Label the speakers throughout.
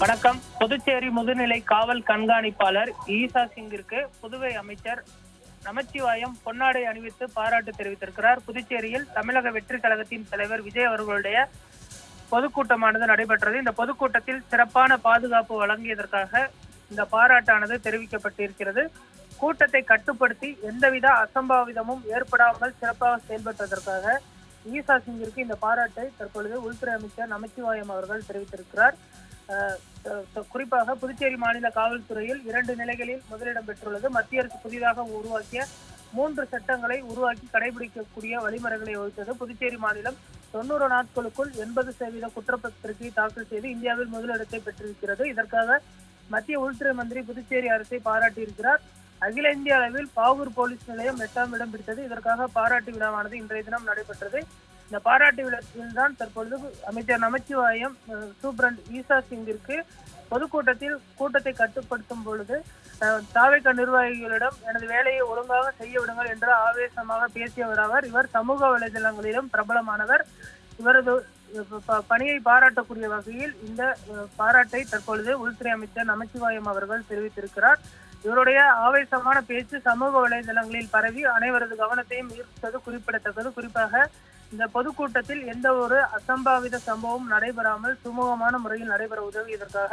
Speaker 1: வணக்கம். புதுச்சேரி முதுநிலை காவல் கண்காணிப்பாளர் ஈசா சிங்கிற்கு புதுவை அமைச்சர் நமச்சிவாயம் பொன்னாடை அணிவித்து பாராட்டு தெரிவித்திருக்கிறார். புதுச்சேரியில் தமிழக வெற்றி கழகத்தின் தலைவர் விஜய் அவர்களுடைய பொதுக்கூட்டமானது நடைபெற்றது. இந்த பொதுக்கூட்டத்தில் சிறப்பான பாதுகாப்பு வழங்கியதற்காக இந்த பாராட்டானது தெரிவிக்கப்பட்டிருக்கிறது. கூட்டத்தை கட்டுப்படுத்தி எந்தவித அசம்பாவிதமும் ஏற்படாமல் சிறப்பாக செயல்பட்டதற்காக ஈசா சிங்கிற்கு இந்த பாராட்டை தற்பொழுது உள்துறை அமைச்சர் நமச்சிவாயம் அவர்கள் தெரிவித்திருக்கிறார். குறிப்பாக புதுச்சேரி மாநில காவல்துறையில் இரண்டு நிலைகளில் முதலிடம் பெற்றுள்ளது. மத்திய அரசு புதிதாக உருவாக்கிய மூன்று சட்டங்களை உருவாக்கி கடைபிடிக்கக்கூடிய வழிமுறைகளை வகுத்தது புதுச்சேரி மாநிலம் தொண்ணூறு நாட்களுக்குள் எண்பது சதவீத குற்றப்பத்திரிகை தாக்கல் செய்து இந்தியாவில் முதலிடத்தை பெற்றிருக்கிறது. இதற்காக மத்திய உள்துறை மந்திரி புதுச்சேரி அரசை பாராட்டியிருக்கிறார். அகில இந்திய அளவில் பாகூர் போலீஸ் நிலையம் எட்டாம் இடம் பிடித்தது. இதற்காக பாராட்டு விழாவானது இன்றைய தினம் நடைபெற்றது. இந்த பாராட்டு விழாவில் தான் தற்பொழுது அமைச்சர் நமச்சிவாயம் சூப்ரண்ட் ஈசா சிங்கிற்கு பொதுக்கூட்டத்தில் கூட்டத்தை கட்டுப்படுத்தும் பொழுது அஹ், தாவேக நிர்வாகிகளிடம் எனது வேலையை ஒழுங்காக செய்ய விடுங்கள் என்று ஆவேசமாக பேசியவர் அவர். இவர் சமூக வலைதளங்களிலும் பிரபலமானவர். இவரது ப- பணியை பாராட்டக்கூடிய வகையில் இந்த பாராட்டை தற்பொழுது உள்துறை அமைச்சர் நமச்சிவாயம் அவர்கள் தெரிவித்திருக்கிறார். இவருடைய ஆவேசமான பேச்சு சமூக வலைதளங்களில் பரவி அனைவரது கவனத்தையும் ஈர்த்தது குறிப்பிடத்தக்கது. குறிப்பாக இந்த பொதுக்கூட்டத்தில் எந்த ஒரு அசம்பாவித சம்பவம் நடைபெறாமல் சுமூகமான முறையில் நடைபெற உதவியதற்காக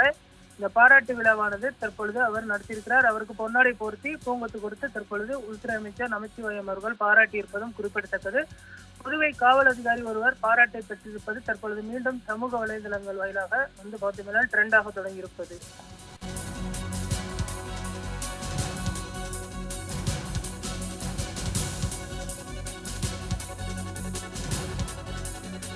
Speaker 1: இந்த பாராட்டு விழாவானது தற்பொழுது அவர் நடத்தியிருக்கிறார். அவருக்கு பொன்னாடை போர்த்தி பூங்கொத்து கொடுத்து தற்பொழுது உள்துறை அமைச்சர் நமச்சிவாயம் அவர்கள் பாராட்டியிருப்பதும் குறிப்பிடத்தக்கது. புதுவை காவல் அதிகாரி ஒருவர் பாராட்டை பெற்றிருப்பது தற்பொழுது மீண்டும் சமூக வலைதளங்கள் வாயிலாக வந்து பார்த்தீங்கன்னா ட்ரெண்டாக தொடங்கியிருப்பது.